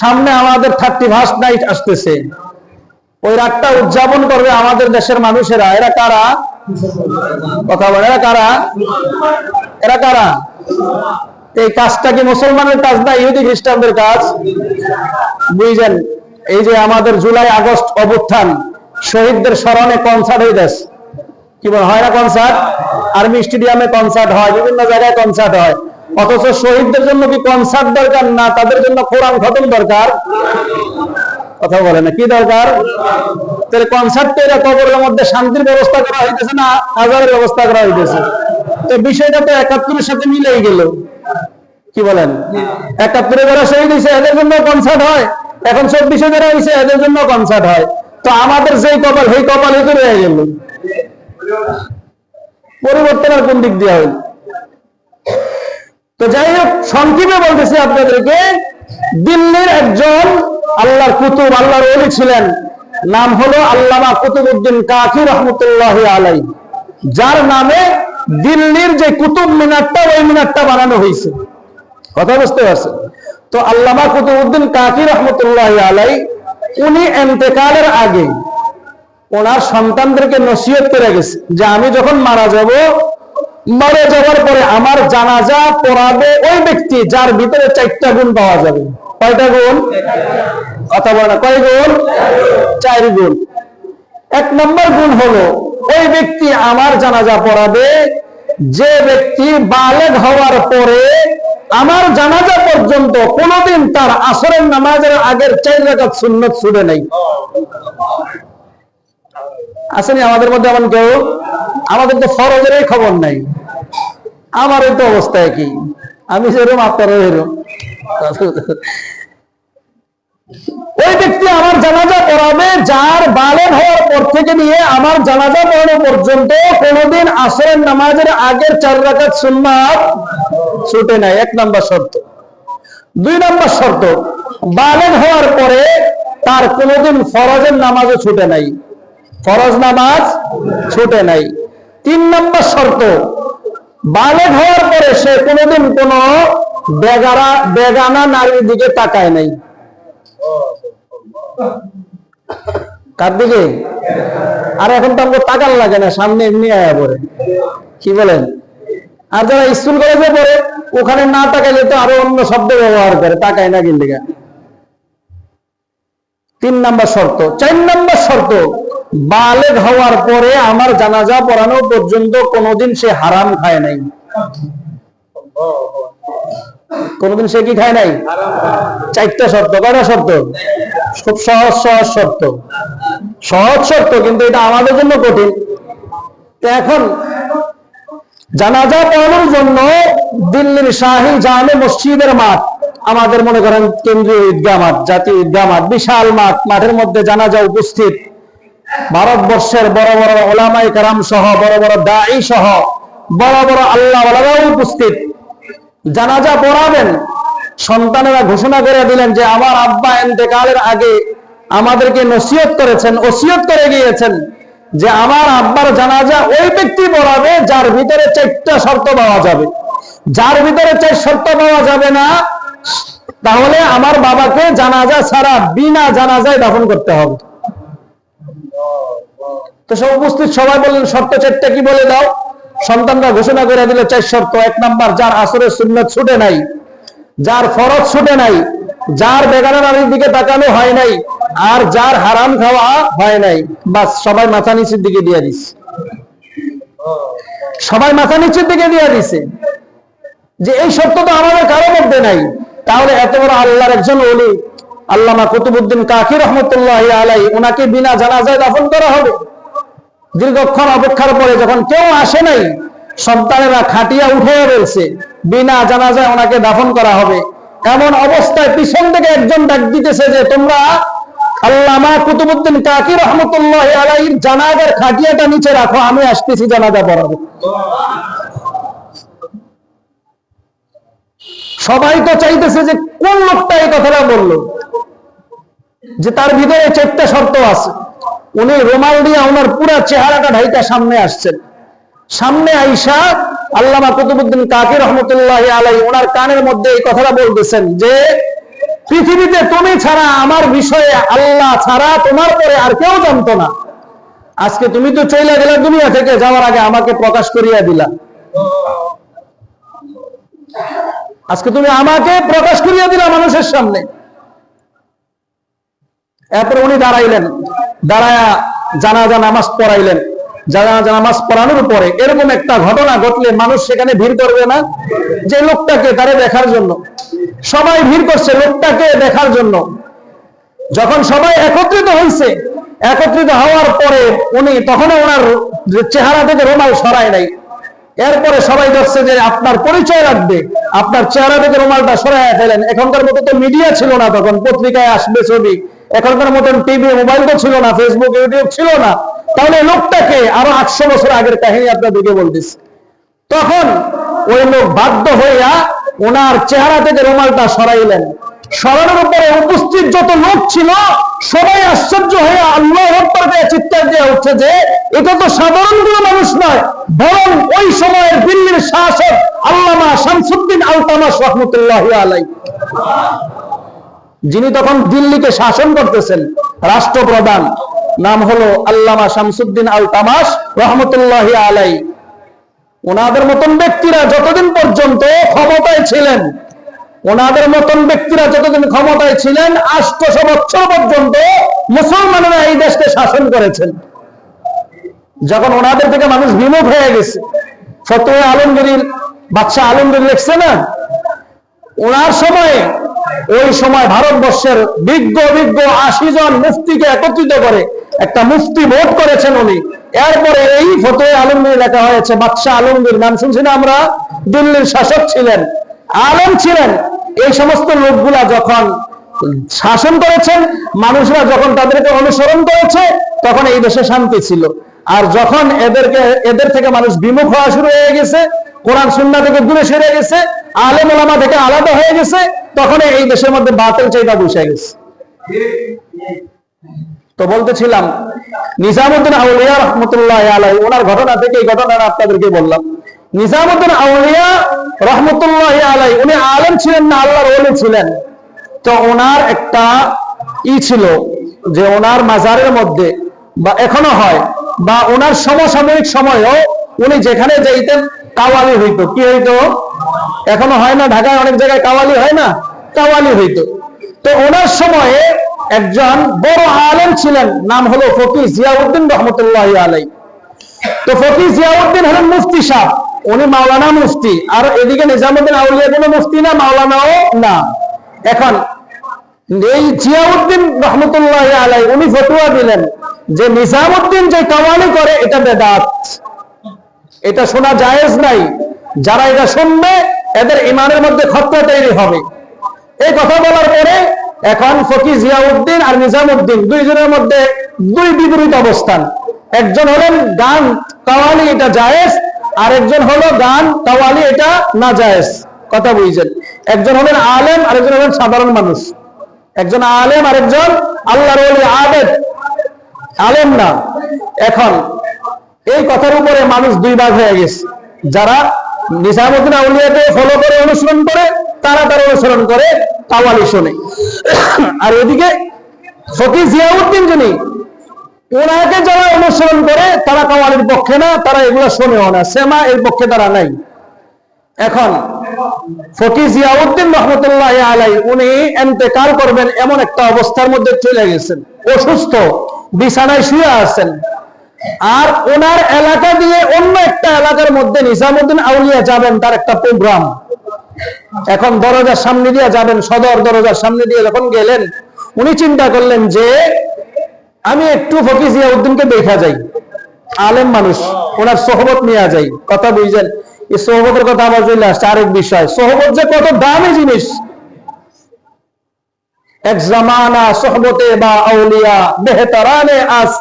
সামনে আমাদের thirty first night আসতেছে। ওই রাতটা উদযাপন করবে আমাদের দেশের মানুষেরা। এরা কারা? কথা বলে এরা কারা? এরা কারা? এই কাজটা কি মুসলমানের কাজ না ইহুদি খ্রিস্টানদের কাজ? বুঝলেন, এই যে আমাদের জুলাই আগস্ট অভ্যুত্থান, শহীদদের স্মরণে কনসার্ট হয়ে যাচ্ছে কি বল, হয় না কনসার্ট আর্মি স্টেডিয়ামে কনসার্ট হয়, বিভিন্ন জায়গায় কনসার্ট হয়। অথচ শহীদদের জন্য কি কনসার্ট দরকার? না, তাদের জন্য কোরআন খতম দরকার। কথা বলে না, কি দরকার? তাহলে কনসার্ট তো এরা কবরের মধ্যে শান্তির ব্যবস্থা করা হইতেছে না, আজারের ব্যবস্থা করা হইতেছে? তো বিষয়টা তো একাত্তরের সাথে মিলেই গেল। কি বলেন? একাত্তরে যারা শহীদ হয়েছে, এদের জন্য কনসার্ট হয়। এখন চব্বিশে যারা হয়েছে, এদের জন্য কনসার্ট হয়। তো আমাদের যেই কপাল, সেই কপাল তো রয়ে গেল। পরিবর্তন আর কোন দিক দিয়ে হইল তো যাই হোক সংক্ষেপে বলতেছি আপনাদেরকে, দিল্লির একজন আল্লাহর কুতুব, আল্লাহর ওলি ছিলেন। নাম হলো আল্লামা কুতুবউদ্দিন কাকি রহমতুল্লাহ আলাই। যার নামে দিল্লির যে কুতুব মিনারটা, ওই মিনারটা বানানো হয়েছে। কথা বুঝতে পারছেন? তো আল্লামা কুতুবউদ্দিন কাকি রহমতুল্লাহ আলাই, উনি এন্তেকালের আগে ওনার সন্তানদেরকে নসিহত করে গেছে যে আমি যখন মারা যাব মরে যাওয়ার পরে আমার জানাজা পড়াবে ওই ব্যক্তি যার ভিতরে চারটা গুণ পাওয়া যাবে। কয়টা গুণ? কথা বলে কয় গুণ? চার গুণ। এক নম্বর গুণ হলো, ওই ব্যক্তি আমার জানাজা পড়াবে, যে ব্যক্তি বালেগ হওয়ার পরে আমার জানাজা পর্যন্ত কোনোদিন তার আসরের নামাজের আগের চার রাকাত সুন্নত ছুটে নাই। আসেনি আমাদের মধ্যে এমন কেউ? আমাদের তো ফরজেরই খবর নাই। আমার এই তো অবস্থা কি আমি যেরকম আপনারও এরকম ওই ব্যক্তি আমার জানাজা পড়াবে, যার বালেন হওয়ার পর থেকে নিয়ে আমার জানাজা পড়ানো পর্যন্ত কোনোদিন আসরের নামাজের আগের চার রাকাত সুন্নাত ছুটে নাই। এক নাম্বার শর্ত। দুই নাম্বার শর্ত, বালেন হওয়ার পরে তার কোনোদিন ফরজের নামাজও ছুটে নাই। ফরজ নামাজ ছুটে নাই। তিন নম্বর শর্ত বালেগ হওয়ার পরে সে কোনোদিন কোন বেগানা নারীর দিকে তাকায় নাই। কার দিকে? আর এখন তো আমাকে তাকার লাগে না, সামনে এমনি আয়া পড়ে। কি বলেন? আর যারা স্কুল কলেজে পড়ে, ওখানে না তাকাইলে তো আরও অন্য শব্দ ব্যবহার করে, তাকায় না কিন্তু। তিন নাম্বার শর্ত, চার নাম্বার শর্ত বালেগ হওয়ার পরে আমার জানাজা পড়ানো পর্যন্ত কোনোদিন সে হারাম খায় নাই। কোনোদিন সে কি খায় নাই? চারটা শর্ত, কয়টা শর্ত? খুব সহজ সহজ শর্ত। সহজ শর্ত, কিন্তু এটা আমাদের জন্য কঠিন। এখন জানাজা পড়ানোর জন্য দিল্লির শাহী জামে মসজিদের মাঠ, আমাদের মনে করেন কেন্দ্রীয় ঈদগাহ মাঠ, জাতীয় ঈদগাহ মাঠ, বিশাল মাঠ, মাঠের মধ্যে জানাজা উপস্থিত। ভারতবর্ষের বড় বড় ওলামাই কারাম সহ, বড় বড় দায়ী সহ, বড় বড় আল্লাহ উপস্থিত। জানাজা পড়াবেন। সন্তানেরা ঘোষণা করে দিলেন যে, আমার আব্বা এন্তেকালের আগে আমাদেরকে নসিহত করেছেন ওসিয়ত করে গিয়েছেন যে, আমার আব্বার জানাজা ওই ব্যক্তি পড়াবে যার ভিতরে চারটা শর্ত পাওয়া যাবে। যার ভিতরে চার শর্ত পাওয়া যাবে না, তাহলে আমার বাবাকে জানাজা ছাড়া বিনা জানাজায় দাফন করতে হবে। তো সব উপস্থিত সবাই বললেন, শর্ত চারটা কি বলে দাও? সন্তানরা ঘোষণা করে দিল, চার শর্ত। এক নাম্বার, যার আসরের সুন্নত ছুটে নাই, যার ফরজ ছুটে নাই, যার বেগানা নারীর দিকে তাকানো হয় নাই, আর যার হারাম খাওয়া হয় নাই। বাস, সবাই মাথা নিচের দিকে দিয়ে দিস সবাই মাথা নিচের দিকে দিয়ে দিছে। যে এই শর্ত তো আমাদের কারও মধ্যে নাই। তাহলে এত বড় আল্লাহর একজন অলি আল্লামা কুতুবুদ্দিন কাকি রহমতুল্লাহ আলাই ওনাকে বিনা জানাজায় দাফন করা হবে। দীর্ঘক্ষণ অপেক্ষার পরে যখন কেউ আসে নাই, সন্তানেরা খাটিয়া উঠে রয়েছে বিনা জানাজায় ওনাকে দাফন করা হবে। এমন অবস্থায় পিছন থেকে একজন ডাক দিতেছে যে, তোমরা আল্লামা কুতুবুদ্দিন রহমতুল্লাহ আলাই জানাজার খাটিয়াটা নিচে রাখো, আমি আসতেছি জানাজা পড়াবো সবাই তো চাইতেছে যে, কোন লোকটা এই কথাটা বলল? যে তার ভিতরে চারটা শর্ত আছে। উনি রোমাল দিয়ে ওনার পুরা চেহারাটা ঢাইটা সামনে আসছেন সামনে আইসা আল্লামা কুতুবুদ্দিন কাকি রহমতুল্লাহ আলাই ওনার কানের মধ্যে এই কথাটা বলতেছেন যে, পৃথিবীতে তুমি ছাড়া, আমার বিষয়ে আল্লাহ ছাড়া তোমার পরে আর কেউ জানতো না। আজকে তুমি তো চলে গেলে দুনিয়া থেকে, যাওয়ার আগে আমাকে প্রকাশ করিয়া দিলা। আজকে তুমি আমাকে প্রকাশ করিয়া দিলা মানুষের সামনে। এরপর উনি দাঁড়াইলেন। দাঁড়ায়া জানাজা নামাজ পড়াইলেন। জানাজা নামাজ পড়ানোর পরে এরকম একটা ঘটনা ঘটলে মানুষ সেখানে ভিড় করবে না? যে লোকটাকে তারে দেখার জন্য। সবাই ভিড় করছে লোকটাকে দেখার জন্য। যখন সবাই একত্রিত হয়েছে একত্রিত হওয়ার পরে উনি তখনও ওনার চেহারা থেকে রোমাল সরায় নাই। এরপরে সবাই দেখছে যে আপনার পরিচয় রাখবে আপনার চেহারা থেকে রোমালটা সরাই ফেলেন। এখনকার মতো তো মিডিয়া ছিল না তখন, পত্রিকায় আসবে ছবি। এখনকার মতন টিভি, মোবাইল তো ছিল না ফেসবুক ইউটিউব ছিল না। তাহলে লোকটাকে আরও আটশো বছর আগের কাহিনী আপনাদেরকে বলতেছি। তখন ওই লোক বাধ্য হইয়া ওনার চেহারা থেকে রুমালটা সরাইলেন। সরানোর উপরে উপস্থিত যত লোক ছিল, সবাই আশ্চর্য হয়ে আল্লাহ চিৎকার দিয়ে উঠছে যে, এটা তো সাধারণ কোনো মানুষ নয়, বরং ওই সময়ের দিল্লির শাসক আল্লামা শামসুদ্দিন আলতামাস রহমতুল্লাহ আলাই যিনি তখন দিল্লিকে শাসন করতেছেন, রাষ্ট্রপ্রধান, নাম হলো আল্লামা শামসুদ্দিন আল তামাস রহমতুল্লাহ আলাই ওনাদের মতন ব্যক্তিরা যতদিন পর্যন্ত ক্ষমতায় ছিলেন, ওনাদের মতন ব্যক্তিরা যতদিন ক্ষমতায় ছিলেন আষ্টশো বছর পর্যন্ত মুসলমানেরা এই দেশকে শাসন করেছেন। যখন ওনাদের থেকে মানুষ বিমুখ হয়ে গেছে, ফতোয়া আলমগীর, বাদশাহ আলমগীর লিখছে না, ওনার সময়ে ওই সময় ভারতবর্ষের বিজ্ঞ বিজ্ঞ আশি জন মুফতিকে একত্রিত করে একটা মুফতি ভোট করেছেন উনি। এরপরে এই ফতোয়া আলমগীর লেখা হয়েছে, বাদশাহ আলমগীর, নাম শুনছি না আমরা? দিল্লির শাসক ছিলেন, আলম ছিলেন। এই সমস্ত লোকগুলা যখন শাসন করেছেন, মানুষরা যখন তাদেরকে অনুসরণ করেছে, তখন এই দেশে শান্তি ছিল। আর যখন এদেরকে, এদের থেকে মানুষ বিমুখ হওয়া শুরু হয়ে গেছে, কোরআন, সুন্না থেকে দূরে সরে গেছে আলেম ওলামা থেকে আলাদা হয়ে গেছে তখন এই দেশের মধ্যে বাতিল চাইটা বসে গেছে। তো বলতেছিলাম, নিজামুদ্দিন আউলিয়া রহমতুল্লাহ আলাই ওনার ঘটনা থেকে এই ঘটনাটা আপনাদেরকে বললাম। নিজামুদ্দিন আউলিয়া রহমতুল্লাহ আলাই উনি আলেম ছিলেন না, আল্লাহর ওলি ছিলেন। তো ওনার একটা ই ছিল যে ওনার মাজারের মধ্যে, বা এখনও হয়, বা ওনার সমসাময়িক সময়েও উনি যেখানে যাইতেন কাওয়ালি হইতো। কি হইতো? এখনও হয় না, ঢাকায় অনেক জায়গায় কাওয়ালি হয় না, কাওয়ালি হইতো। তো ওনার সময়ে একজন বড় আলেম ছিলেন, নাম হলো ফকির জিয়াউদ্দিন রহমতুল্লাহ আলাই তো ফকির জিয়াউদ্দিন হলেন মুফতি সাহ উনি মাওলানা মুফতি। আর এদিকে নিজামুদ্দিন আউলিয়া কোনো মুফতি না, মাওলানাও না। এখন, এই জিয়াউদ্দিন রহমতুল্লাহ আলাই উনি ফতুয়া দিলেন যে নিজামুদ্দিন যে কাওয়ালি করে, এটা বেদাত। এটা শোনা জায়েজ নাই। যারা এটা শুনবে, এদের ইমানের মধ্যে খতরা তৈরি হবে। এই কথা বলার পরে এখন ফকি জিয়াউদ্দিন আর নিজামুদ্দিন দুইজনের মধ্যে দুই বিপরীত অবস্থান। একজন হলেন গান, কাওয়ালি এটা জায়েজ, আর একজন হলো গান, কাওয়ালি এটা না জায়েজ। কথা বুঝছেন? একজন হলেন আলেম, আর একজন হলেন সাধারণ মানুষ। একজন আলেম, আর একজন আল্লাহর আবেদ। আলেম না। এখন এই কথার উপরে মানুষ দুই ভাগ হয়ে গেছে। যারা নিসামুদ্দিন আউলিয়াকে ফলো করে, অনুসরণ করে তারা তার অনুসরণ করে কাওয়ালি শোনে। আর এদিকে ফকির জিয়াউদ্দিন যিনি ওনাকে যারা অনুসরণ করে, তারা কাওয়ালির পক্ষে না, তারা এগুলো শোনেও না। সেমা এর পক্ষে তারা নাই। এখন ফকির জিয়াউদ্দিন রহমতুল্লাহ আলাই উনি এন্তেকাল করবেন এমন একটা অবস্থার মধ্যে চলে গেছেন। অসুস্থ, বিছানায় শুয়ে আছেন। আর ওনার এলাকা দিয়ে অন্য একটা এলাকার মধ্যে নিজামুদ্দিন আউলিয়া যাবেন, তার একটা প্রোগ্রাম এখন দরজার সামনে দিয়ে যাবেন, সদর দরজার সামনে দিয়ে যখন গেলেন, উনি চিন্তা করলেন যে, আমি একটু ফকির জিয়াউদ্দিনকে দেখা যাই। আলেম মানুষ, ওনার সোহবত নিয়ে যাই। কথা বুঝছেন এই সোহবতের কথা আবার চলে আসছে আরেক বিষয়। সোহবত যে কত দামি জিনিস। এক জামানা সোহবতে বা আউলিয়া বেহতারানে আস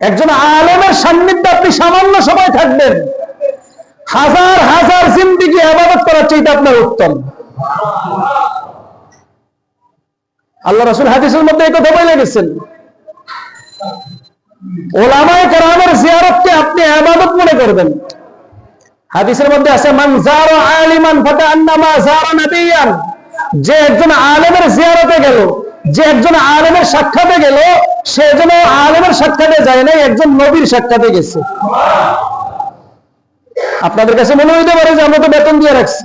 একজন আলেমের সান্নিধ্যে আপনি সামান্য সময় থাকবেন। হাজার হাজার জিন্দিগি আবাদত করার চাইতে আপনার উত্তম। আল্লাহ রসুল হাদিসের মধ্যে এই কথা বলে গেছেন। ওলামায় কেরামের জিয়ারতকে আপনি আবাদত মনে করবেন। হাদিসের মধ্যে আছে, মান জারা আলিমান ফাতা আন্নামা জারা নাবিয়ান যে একজন আলেমের জিয়ারতে গেল। যে একজন আলেমের সাক্ষাতে গেল, সে যেন আলেমের সাক্ষাতে যায় নাই, একজন নবীর সাক্ষাতে গেছে। আপনাদের কাছে মনে হইতে পারে যে আমরা তো বেতন দিয়ে রাখছি।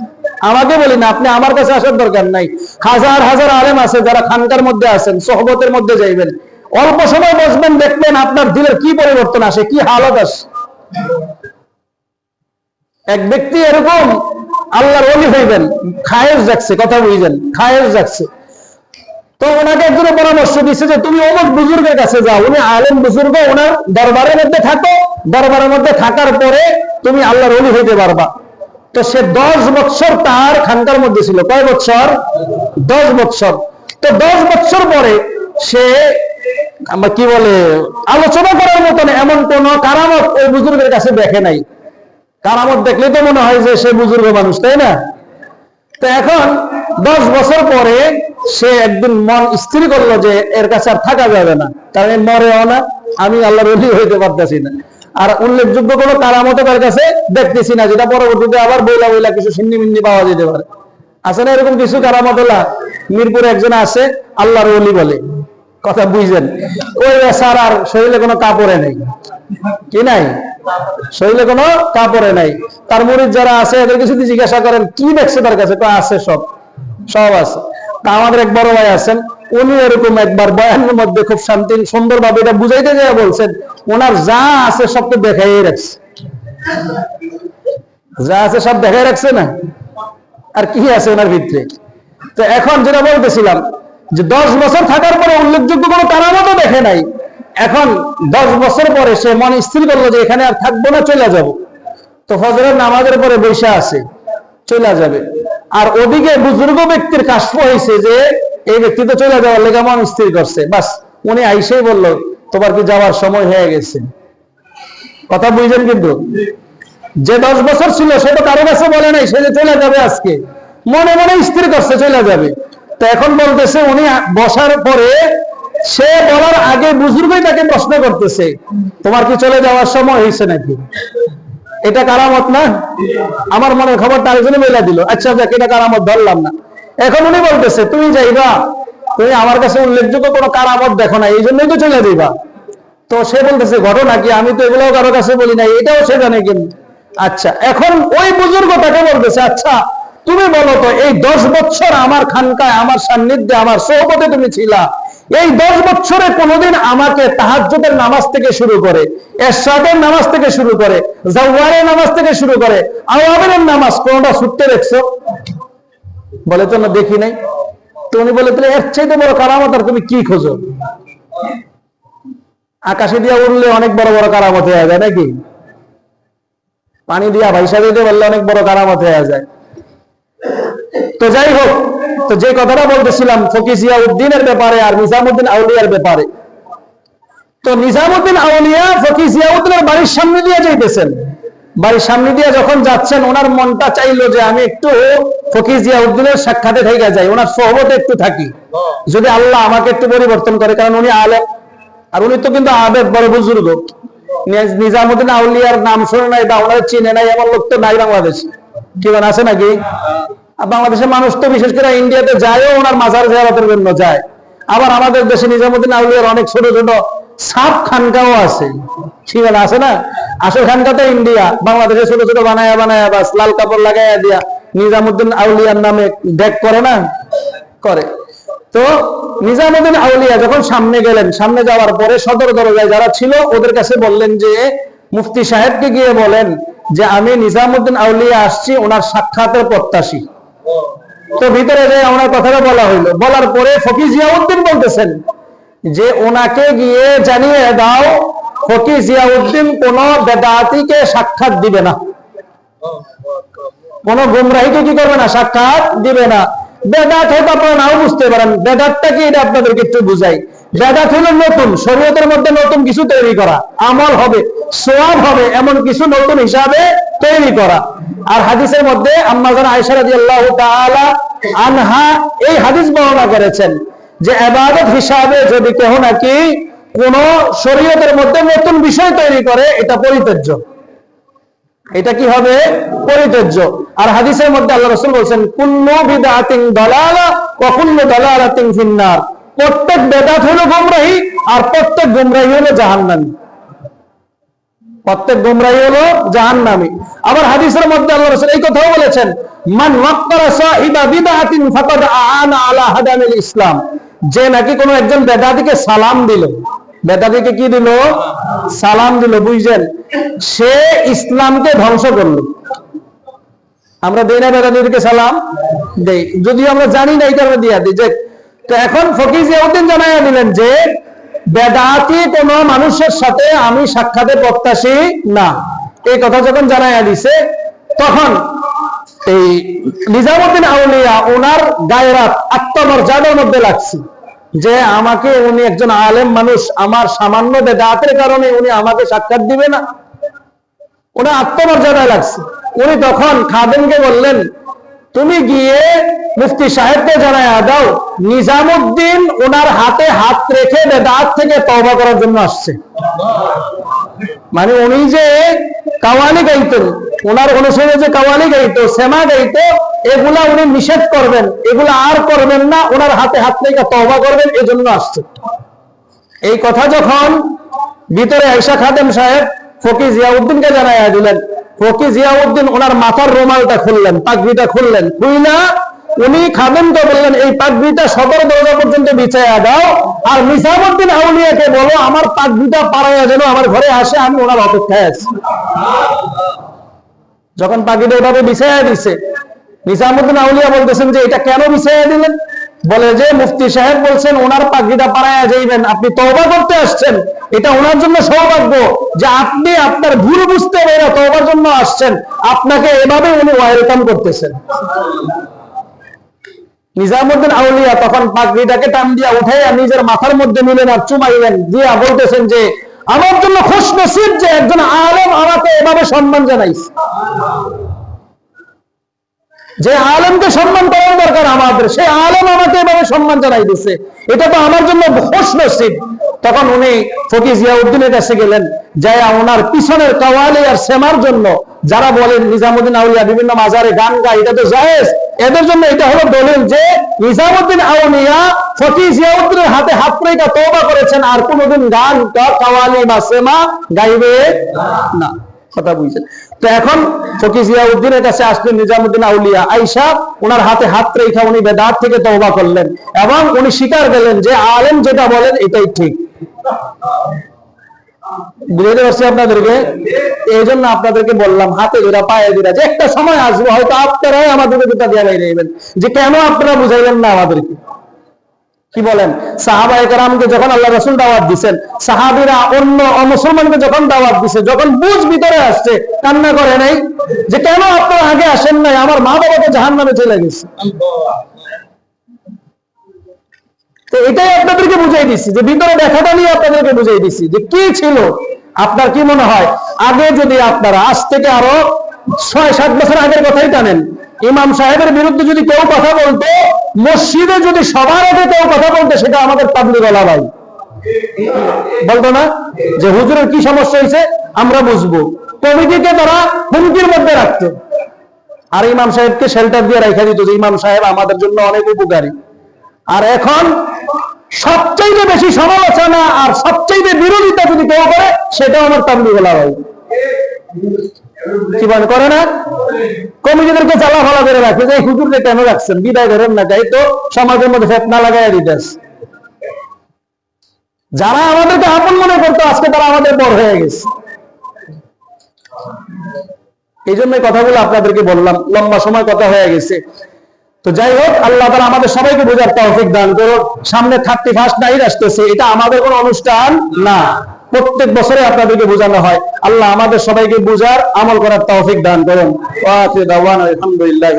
আমাকে বলি না, আপনি আমার কাছে আসার দরকার নাই। হাজার হাজার আলেম আছে যারা খানকার মধ্যে আছেন, সহবতের মধ্যে যাইবেন। অল্প সময় বসবেন, দেখবেন আপনার দিলের কি পরিবর্তন আসে, কি হালত আসে। এক ব্যক্তি এরকম আল্লাহর অলি হইবেন খায়ের যাচ্ছে কথা বুঝছেন খায়ের যাচ্ছে তো ওনাকে একজন পরামর্শ দিচ্ছে যে, তুমি অমুক বুজুর্গের কাছে যাও। উনি আলেম বুজুর্গ, ওনার দরবারের মধ্যে থাকো। দরবারের মধ্যে থাকার পরে তুমি আল্লাহর অলি হইতে পারবা। তো সে দশ বৎসর তার খানকার মধ্যে ছিল। কয় বৎসর? দশ বৎসর। তো দশ বৎসর পরে সে কি বলে, আলোচনা করার মতন এমন কোন কারামত ওই বুজুর্গের কাছে দেখে নাই। কারামত দেখলে তো মনে হয় যে সে বুজুর্গ মানুষ, তাই না? তো এখন দশ বছর পরে সে একদিন মন স্থির করল যে এর কাছে আর থাকা যাবে না, কারণ মরেও না, আমি আল্লাহর অলি হইতে পারতেছি না। আর উল্লেখযোগ্য কোনো কারামত তার কাছে দেখতেছি না, যেটা পরবর্তীতে আবার বইলা বইলা কিছু সিন্নি মিন্নি পাওয়া যেতে পারে। আছে না এরকম কিছু কারামত হলা মিরপুরে একজন আছে, আল্লাহর অলি বলে। কথা বুঝলেন ওই স্যার আর শরীরে কোনো কাপড়ে নেই। কি নাই? শরীরে কোনো কাপড়ে নাই। তার মুরিদ যারা আছে এদের কিছু জিজ্ঞাসা করেন, কি দেখছে তার কাছে? তো আছে সব। সব আছে। তা আমাদের এক বড় ভাই আছেন উনি এরকম একবার বয়ানের মধ্যে খুব শান্তি সুন্দর ভাবে এটা বুঝাইতে যায় বলছেন, ওনার যা আছে সব তো দেখাই রাখছে। যা আছে সব দেখাই রাখছে না? আর কি আছে ওনার ভিতরে? তো এখন যেটা বলতেছিলাম, যে দশ বছর থাকার পরে উল্লেখযোগ্য কোনো কারামতও দেখে নাই। এখন দশ বছর পরে সে মন স্থির করল যে এখানে আর থাকব না, চলে যাব। তো ফজরের নামাজের পরে বৈশা আছে, চলে যাবে। আর ওদিকে বুজুর্গ ব্যক্তির কাশ হয়েছে যে, এই ব্যক্তি তো চলে যাওয়ার লেগে মন স্থির করছে। বাস, উনি আইসেই বলল, তোমার কি যাওয়ার সময় হয়ে গেছে? কথা বুঝছেন কিন্তু? যে দশ বছর ছিল, সে তো কারও কাছে বলে নাই, সে যে চলে যাবে আজকে। মনে মনে স্থির করছে, চলে যাবে। তো এখন বলতেছে, উনি বসার পরে সে বলার আগে বুজুর্গই তাকে প্রশ্ন করতেছে, তোমার কি চলে যাওয়ার সময় হয়েছে নাকি? এটা কারামত না? আমার মনের খবরটা আরেকজনে মেলা দিল। আচ্ছা যাক, এটা কারামত, ধরলাম না। এখন উনি বলতেছে, তুমি যাইবা, তুমি আমার কাছে উল্লেখযোগ্য কোনো কারামত দেখো না এই জন্যই তো চলে যাইবা। তো সে বলতেছে, ঘটনা কি? আমি তো এগুলো কারও কাছে বলি না এটাও সে জানে কিন্তু। আচ্ছা এখন ওই বুজুর্গ তাকে বলতেছে আচ্ছা তুমি বলো তো, এই দশ বছর আমার খানকায়, আমার সান্নিধ্যে, আমার সহপতে তুমি ছিলা এই দশ বছরে কোনোদিন আমাকে তাহাজ্জুদের নামাজ থেকে শুরু করে, এরশাদের নামাজ থেকে শুরু করে, জাওয়ারের নামাজ থেকে শুরু করে, আওয়ামের নামাজ কোনটা ছুটতে দেখছ? বলে তো না, দেখি নাই। তো উনি বলে, তাহলে এর চাইতে বড় কারামত আর তুমি কি খোঁজো? আকাশে দিয়া উঠলে অনেক বড় বড় কারামত হয়ে যায়, নাকি? পানি দিয়া ভাইসা দিতে বললে অনেক বড় কারামত হয়ে যায়। তো যাই হোক, তো যে কথাটা বলতেছিলাম ফকিজিয়া উদ্দিনের ব্যাপারে আর নিজামুদ্দিন আউলিয়ার ব্যাপারে। তো নিজামুদ্দিন আউলিয়া ফকিজিয়া উদ্দিনের বাড়ির সামনে দিয়ে যাইতেছেন। বাড়ির সামনে দিয়ে যখন যাচ্ছেন, ওনার মনটা চাইলো যে আমি একটু ফকিজিয়া উদ্দিনের সাক্ষাতে থেকে যাই, ওনার সহবতে একটু থাকি। যদি আল্লাহ আমাকে একটু পরিবর্তন করে, কারণ উনি আলেম আর উনি তো কিন্তু আবেদ বড় বুজুর্গ। নিজ- নিজামুদ্দিন আউলিয়ার নাম শুনে নাই বা ওনার চিনে নাই, এমন লোক তো নাই বাংলাদেশ। মানে আছে নাকি? বাংলাদেশের মানুষ তো বিশেষ করে ইন্ডিয়াতে যায়ও ওনার মাজার জিয়ারতের জন্য যায়। আবার আমাদের দেশে নিজামুদ্দিন আউলিয়ার অনেক ছোট ছোট সাপ খানকাও আছে। বলে আছে না? আসল খানকা তো ইন্ডিয়া। বাংলাদেশে ছোট ছোট বানায়া বানায়া বাস লাল কাপড় লাগাইয়া দিয়া নিজামুদ্দিন আউলিয়ার নামে ডেক করে না? করে। তো নিজামুদ্দিন আউলিয়া যখন সামনে গেলেন, সামনে যাওয়ার পরে সদর দরজায় যারা ছিল, ওদের কাছে বললেন যে, মুফতি সাহেবকে গিয়ে বলেন যে আমি নিজামুদ্দিন আউলিয়া আসছি, ওনার সাক্ষাতের প্রত্যাশী। তো ভিতরে যে ওনার কথাটা বলা হইল, বলার পরে ফকির জিয়াউদ্দিন বলতেছেন যে, ওনাকে গিয়ে জানিয়ে দাও, ফকির জিয়াউদ্দিন কোন বেদাতিকে সাক্ষাৎ দিবে না। কোন গুমরাহিকে কি করবে না, সাক্ষাৎ দিবে না। বেদাত হয়তো আপনারা নাও বুঝতে পারেন। বেদাতটা কি এটা আপনাদেরকে একটু বুঝাই। বেদাত হলো নতুন, শরীয়তের মধ্যে নতুন কিছু তৈরি করা। আমল হবে। সোয়াব হবে, এমন কিছু নতুন হিসাবে তৈরি করা। আর হাদিসের মধ্যে আম্মাজান আয়েশা রাদিয়াল্লাহু তাআলা আনহা এই হাদিস বর্ণনা করেছেন যে ইবাদত হিসাবে যদি কেহ নাকি কোন শরীয়তের মধ্যে নতুন বিষয় তৈরি করে, এটা এটা কি হবে? পরিত্যাজ্য। আর হাদিসের মধ্যে আল্লাহ রসুল বলছেন, কুল্লু বিদাতিন দলালা কুল্লু দলালাতিন ফিন্নার প্রত্যেক বেদাত হলো গুমরাহি, আর প্রত্যেক গুমরাহি হলো জাহান্নামী। প্রত্যেক গুমরাহি হলো জাহান্নামী। আবার হাদিসের মধ্যে আল্লাহ রাসূল এই কথাও বলেছেন, মান ইসলাম। যে নাকি একজন বেদাতিকে সালাম দিল। বেদাতিকে কি দিল? সালাম দিল, বুঝছেন? সে ইসলামকে ধ্বংস করল। আমরা দেই না বেদাতিদেরকে সালাম? দেই। যদিও আমরা জানি না এই কারণে দিয়া দিই। যে, তো এখন ফকির জিয়াউদ্দিন জানাইয়া দিলেন যে বেদাতি কোন মানুষের সাথে আমি সাক্ষাতে প্রত্যাশী না। এই কথা যখন জানাইয়া দিছে, তখন এই নিজামুদ্দিন আউলিয়া ওনার গায়রাত আত্মমর্যাদার মধ্যে লাগছে যে আমাকে উনি একজন আলেম মানুষ, আমার সামান্য বেদাতের কারণে উনি আমাকে সাক্ষাৎ দিবে না। ওনার আত্মমর্যাদায় লাগছে। উনি তখন খাদেমকে বললেন তুমি গিয়ে মুফতি সাহেবকে জানায় দাও, নিজামুদ্দিন ওনার হাতে হাত রেখে বেদাত থেকে তওবা করার জন্য আসছে। মানে উনি যে কাওয়ালি গাইতেন, ওনার অনুসারে যে কাওয়ালি গাইতো সেমা গাইতো, এগুলা উনি নিষেধ করবেন, এগুলা আর করবেন না, ওনার হাতে হাত রেখে তওবা করবেন, এজন্য আসছে। এই কথা যখন ভিতরে আয়সা খাদেম সাহেব ফকি জিয়াউদ্দিনকে জানাইয়া দিলেন ফকি জিয়াউদ্দিন ওনার মাথার রুমালটা খুললেন, পাগড়িটা খুললেন, খুইলা উনি খাদেমকে বললেন, এই পাগড়িটা সদর দরজা পর্যন্ত বিছাইয়া দাও আর নিজামুদ্দিন আউলিয়াকে বলো, আমার পাগড়িটা পাড়াইয়া যেন আমার ঘরে আসে, আমি ওনার অপেক্ষায় আছি। যখন পাখিটা ওভাবে বিছাইয়া দিছে, নিজামুদ্দিন আউলিয়া বলতেছেন যে, এটা কেন বিছাইয়া দিলেন? বলে যে মুফতি সাহেব বলছেন, ওনার পাখিটা পাড়ায় যাইবেন। আপনি তওবা করতে আসছেন। এটা ওনার জন্য সৌভাগ্য যে আপনি আপনার ভুল বুঝতে পেরে তওবার জন্য আসছেন। আপনাকে এভাবে উনি ওয়েলকাম করতেছেন। নিজামুদ্দিন আউলিয়া তখন পাগড়িটাকে টান দিয়া উঠাইয়া নিজের মাথার মধ্যে নিলেন আর চুমাইলেন, দিয়া বলতেছেন যে, আমার জন্য খুশ নসিব যে একজন আলেম আমাকে এভাবে সম্মান জানাইছে। যে আলমকে সম্মান করার দরকার আমাদের সে আলেম আমাকে এভাবে সম্মান জানাই দিছে। এটা তো আমার জন্য খুশ নসিব। তখন উনি ফকি জিয়াউদ্দিনের কাছে গেলেন যায়া ওনার পিছনের কাওয়ালি আর সেমার জন্য, যারা বলেন নিজামুদ্দিন আউলিয়া বিভিন্ন মাজারে গান গায়, এটা তো জায়েজ। এদের জন্য এটা হলো দলিল যে নিজামুদ্দিন আউলিয়া ফকি জিয়াউদ্দিনের হাতে হাত রেখা তওবা করেছেন, আর কোনোদিন গান কাওয়ালি বা সেমা গাইবে না। কথা বুঝছেন। তো এখন ফকির জিয়াউদ্দিনের কাছে আসলেন নিজামুদ্দিন আউলিয়া। আইসা ওনার হাতে হাত রেখা উনি বেদাত থেকে তওবা করলেন এবং উনি স্বীকার গেলেন যে আলেম যেটা বলেন এটাই ঠিক। বুঝতে পারছি আপনাদেরকে? এই জন্য আপনাদেরকে বললাম, হাতে ধরা, পায়ে ধরা, যে একটা সময় আসবে, হয়তো আপনারাই আমাদেরকে দুটা দিয়ে বাইরে যে কেন আপনারা বুঝাইবেন না আমাদেরকে? কি বলেন? সাহাবা একরামকে যখন আল্লাহ রসুল দাওয়াত দিচ্ছেন সাহাবিরা অন্য অমুসলমানকে যখন দাওয়াত দিছে, যখন বুঝ ভিতরে আসছে, কান্না করে নাই যে কেন আপনারা আগে আসেন নাই? আমার মা বাবা তো জাহান নামে চলে গেছে। এটাই আপনাদেরকে বুঝাই দিচ্ছি যে ভিতরে দেখাটা নিয়ে আপনাদেরকে বুঝাই দিচ্ছি যে কি ছিল? আপনার কি মনে হয়? আগে যদি আপনারা আজ থেকে আরও ছয় সাত বছর আগের কথাই টানেন ইমাম সাহেবের বিরুদ্ধে যদি কেউ কথা বলতো, মসজিদে যদি সবার আগে কেউ কথা বলতো, সেটা আমাদের পাবলি বলা ভাই বলতো না? যে হুজুরের কি সমস্যা হয়েছে? আমরা বুঝব। কমিটিকে তারা হুমকির মধ্যে রাখতো। আর ইমাম সাহেবকে শেল্টার দিয়ে রেখে দিত যে, ইমাম সাহেব আমাদের জন্য অনেক উপকারী। আর এখন সবচাইতে বেশি সমালোচনা আর সবচাইতে বিরোধিতা যদি কেউ করে, সেটাও আমার তাবলি বলা ভাই মনে করে না? কমিটিদেরকে জ্বালা ফালা করে রাখে, যে হুজুরকে কেন রাখছেন? বিদায় করেন না, যাই তো, সমাজের মধ্যে ফেতনা লাগাই দিতেছে যারা আমাদেরকে আপন মনে করতো, আজকে তারা আমাদের বড় হয়ে গেছে। এই জন্য কথাগুলো আপনাদেরকে বললাম, লম্বা সময় কথা হয়ে গেছে। তো যাই হোক, আল্লাহ তারা আমাদের সবাইকে বোঝার তৌফিক দান করুন সামনে থার্টি ফার্স্ট নাইট আসতেছে, এটা আমাদের কোনো অনুষ্ঠান না। প্রত্যেক বছরে আপনাদেরকে বোঝানো হয়। আল্লাহ আমাদের সবাইকে বুঝার, আমল করার তৌফিক দান করুন। আলহামদুলিল্লাহ